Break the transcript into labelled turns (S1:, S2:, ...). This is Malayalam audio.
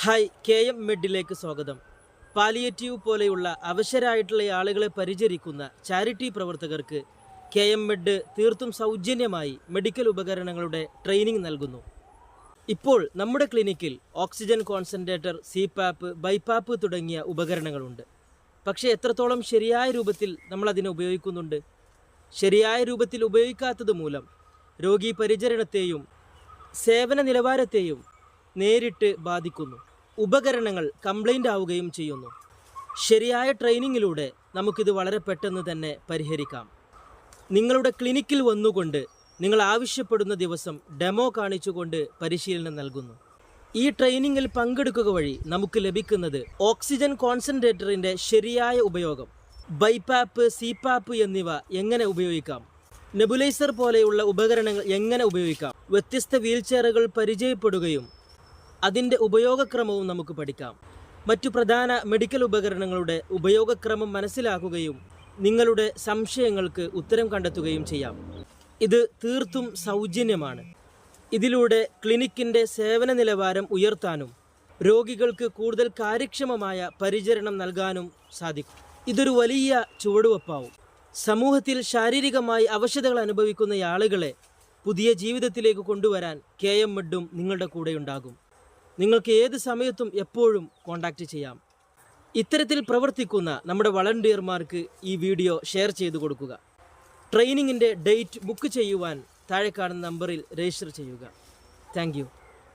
S1: ഹായ് കെ എം മെഡിലേക്ക് സ്വാഗതം. പാലിയേറ്റീവ് പോലെയുള്ള അവശരായിട്ടുള്ള ആളുകളെ പരിചരിക്കുന്ന ചാരിറ്റി പ്രവർത്തകർക്ക് കെ എം മെഡ് തീർത്തും സൗജന്യമായി മെഡിക്കൽ ഉപകരണങ്ങളുടെ ട്രെയിനിങ് നൽകുന്നു. ഇപ്പോൾ നമ്മുടെ ക്ലിനിക്കിൽ ഓക്സിജൻ കോൺസെൻട്രേറ്റർ സിപാപ്പ് ബൈപ്പാപ്പ് തുടങ്ങിയ ഉപകരണങ്ങളുണ്ട്. പക്ഷേ എത്രത്തോളം ശരിയായ രൂപത്തിൽ നമ്മൾ അതിനെ ഉപയോഗിക്കുന്നുണ്ട്? ശരിയായ രൂപത്തിൽ ഉപയോഗിക്കാത്തത് മൂലം രോഗി പരിചരണത്തെയും സേവന നിലവാരത്തെയും നേരിട്ട് ബാധിക്കുന്നു. ഉപകരണങ്ങൾ കംപ്ലൈന്റ് ആവുകയും ചെയ്യുന്നു. ശരിയായ ട്രെയിനിങ്ങിലൂടെ നമുക്കിത് വളരെ പെട്ടെന്ന് തന്നെ പരിഹരിക്കാം. നിങ്ങളുടെ ക്ലിനിക്കിൽ വന്നുകൊണ്ട് നിങ്ങൾ ആവശ്യപ്പെടുന്ന ദിവസം ഡെമോ കാണിച്ചുകൊണ്ട് പരിശീലനം നൽകുന്നു. ഈ ട്രെയിനിങ്ങിൽ പങ്കെടുക്കുക വഴി നമുക്ക് ലഭിക്കുന്നത് ഓക്സിജൻ കോൺസെൻട്രേറ്ററിന്റെ ശരിയായ ഉപയോഗം ബൈപ്പാപ്പ് സിപാപ്പ് എന്നിവ എങ്ങനെ ഉപയോഗിക്കാം? നെബുലൈസർ പോലെയുള്ള ഉപകരണങ്ങൾ എങ്ങനെ ഉപയോഗിക്കാം? വ്യത്യസ്ത വീൽചെയറുകൾ പരിചയപ്പെടുകയും അതിന്റെ ഉപയോഗക്രമവും നമുക്ക് പഠിക്കാം. മറ്റു പ്രധാന മെഡിക്കൽ ഉപകരണങ്ങളുടെ ഉപയോഗക്രമം മനസ്സിലാക്കുകയും നിങ്ങളുടെ സംശയങ്ങൾക്ക് ഉത്തരം കണ്ടെത്തുകയും ചെയ്യാം. ഇത് തീർത്തും സൗജന്യമാണ്. ഇതിലൂടെ ക്ലിനിക്കിന്റെ സേവന നിലവാരം ഉയർത്താനും രോഗികൾക്ക് കൂടുതൽ കാര്യക്ഷമമായ പരിചരണം നൽകാനും സാധിക്കും. ഇതൊരു വലിയ ചുവടുവെപ്പാവും. സമൂഹത്തിൽ ശാരീരികമായി അവശതകൾ അനുഭവിക്കുന്ന ആളുകളെ പുതിയ ജീവിതത്തിലേക്ക് കൊണ്ടുവരാൻ കെ എം മെഡും നിങ്ങളുടെ കൂടെയുണ്ടാകും. നിങ്ങൾക്ക് ഏത് സമയത്തും എപ്പോഴും കോൺടാക്റ്റ് ചെയ്യാം. ഇത്തരത്തിൽ പ്രവർത്തിക്കുന്ന നമ്മുടെ വളണ്ടിയർമാർക്ക് ഈ വീഡിയോ ഷെയർ ചെയ്തു കൊടുക്കുക. ട്രെയിനിങ്ങിന്റെ ഡേറ്റ് ബുക്ക് ചെയ്യുവാൻ താഴെ കാണുന്ന നമ്പറിൽ രജിസ്റ്റർ ചെയ്യുക. താങ്ക്